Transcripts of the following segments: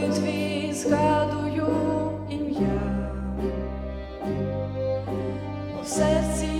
молитві згадую ім'я. Бо в серці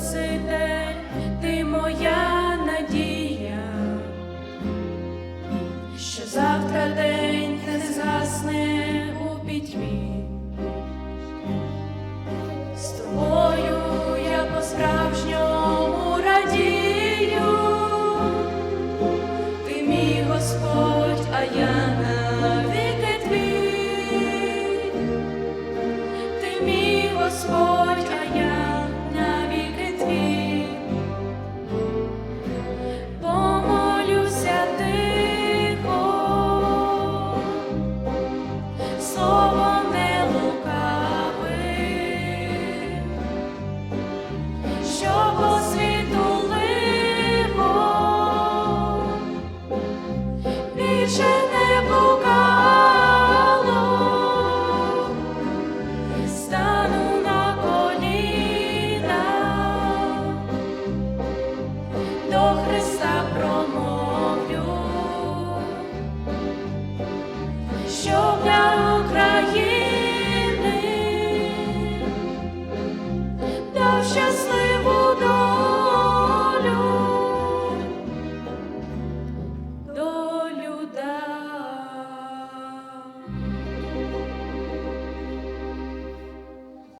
say that. слово не лукави, що посвітуливо більше не блукало, стану на коліна.